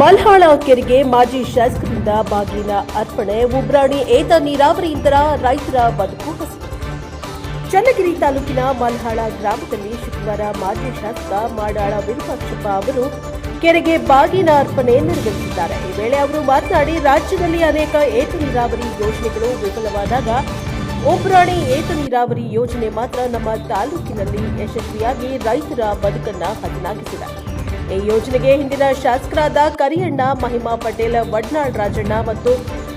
ಮಲ್ಹಾಳ ಕೆರೆಗೆ ಮಾಜಿ ಶಾಸಕರಿಂದ ಬಾಗಿನ ಅರ್ಪಣೆ, ಉಬ್ರಾಣಿ ಏತ ನೀರಾವರಿಯಿಂದ ರೈತರ ಬದುಕು ಹಸಿ ಚನ್ನಗಿರಿ ತಾಲೂಕಿನ ಮಲ್ಹಾಳ ಗ್ರಾಮದಲ್ಲಿ ಶುಕ್ರವಾರ ಮಾಜಿ ಶಾಸಕ ಮಾಡಾಳ ವಿರೂಪಾಕ್ಷಪ್ಪ ಅವರು ಕೆರೆಗೆ ಬಾಗಿನ ಅರ್ಪಣೆ ನೆರವೇರಿಸಿದ್ದಾರೆ ಈ ವೇಳೆ ಅವರು ಮಾತನಾಡಿ, ರಾಜ್ಯದಲ್ಲಿ ಅನೇಕ ಏತ ನೀರಾವರಿ ಯೋಜನೆಗಳು ವಿಫಲವಾದಾಗ ಉಬ್ರಾಣಿ ಏತ ನೀರಾವರಿ ಯೋಜನೆ ಮಾತ್ರ ನಮ್ಮ ತಾಲೂಕಿನಲ್ಲಿ ಯಶಸ್ವಿಯಾಗಿ ರೈತರ ಬದುಕನ್ನ ಹದನಾಗಿಸಿದೆ. ಈ ಯೋಜನೆಗೆ ಹಿಂದಿನ ಶಾಸಕರಾದ ಕರಿಯಣ್ಣ, ಮಹಿಮಾ ಪಟೇಲ್, ವಡ್ನಾಳ್ ರಾಜಣ್ಣ ಮತ್ತು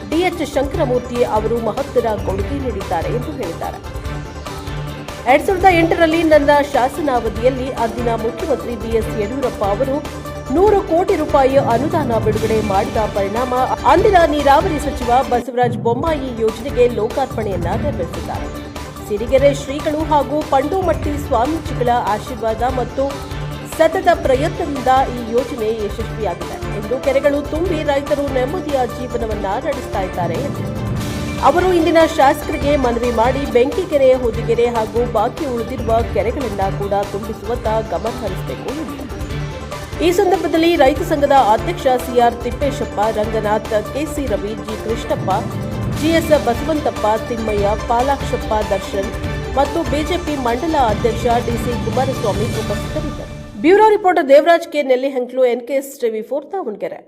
ಡಿಎಚ್ ಶಂಕರಮೂರ್ತಿ ಅವರು ಮಹತ್ತರ ಕೊಡುಗೆ ನೀಡಿದ್ದಾರೆ ಎಂದು ಹೇಳಿದ್ದಾರೆ. ಎರಡ್ ಸಾವಿರದ ಎಂಟರಲ್ಲಿ ನನ್ನ ಶಾಸನಾವಧಿಯಲ್ಲಿ ಅಂದಿನ ಮುಖ್ಯಮಂತ್ರಿ ಬಿಎಸ್ ಯಡಿಯೂರಪ್ಪ ಅವರು ನೂರು ಕೋಟಿ ರೂಪಾಯಿ ಅನುದಾನ ಬಿಡುಗಡೆ ಮಾಡಿದ ಪರಿಣಾಮ ಅಂದಿನ ನೀರಾವರಿ ಸಚಿವ ಬಸವರಾಜ ಬೊಮ್ಮಾಯಿ ಯೋಜನೆಗೆ ಲೋಕಾರ್ಪಣೆಯನ್ನ ನೆರವೇರಿಸಿದ್ದಾರೆ. ಸಿರಿಗೆರೆ ಶ್ರೀಗಳು ಹಾಗೂ ಪಂಡೋಮಟ್ಟಿ ಸ್ವಾಮೀಜಿಗಳ ಆಶೀರ್ವಾದ ಮತ್ತು ಸತತ ಪ್ರಯತ್ನದಿಂದ ಈ ಯೋಜನೆ ಯಶಸ್ವಿಯಾಗಿದೆ ಎಂದು ಕೆರೆಗಳು ತುಂಬಿ ರೈತರು ನೆಮ್ಮದಿಯ ಜೀವನವನ್ನ ನಡೆಸ್ತಾ ಇದ್ದಾರೆ ಅವರು ಇಂದಿನ ಶಾಸಕರಿಗೆ ಮನವಿ ಮಾಡಿ ಬೆಂಕಿ ಕೆರೆ ಹೊದಿಗೆರೆ ಹಾಗೂ ಬಾಕಿ ಉಳಿದಿರುವ ಕೆರೆಗಳನ್ನ ಕೂಡ ತುಂಬಿಸುವತ್ತ ಗಮನ ಹರಿಸಬೇಕು ಈ ಸಂದರ್ಭದಲ್ಲಿ ರೈತ ಸಂಘದ ಅಧ್ಯಕ್ಷ C R Thippeshappa, Ranganath, K C Ravi, G. Krishnappa, G S Basavanthappa, Thimmaiah, Palakshappa, Darshan ಮತ್ತು ಬಿಜೆಪಿ ಮಂಡಲ ಅಧ್ಯಕ್ಷ ಡಿಸಿ ಕುಮಾರಸ್ವಾಮಿ ಉಪಸ್ಥಿತರಿದ್ದರು. Bureau reporter Devaraj K Nellihanklu NKS TV four Davanagere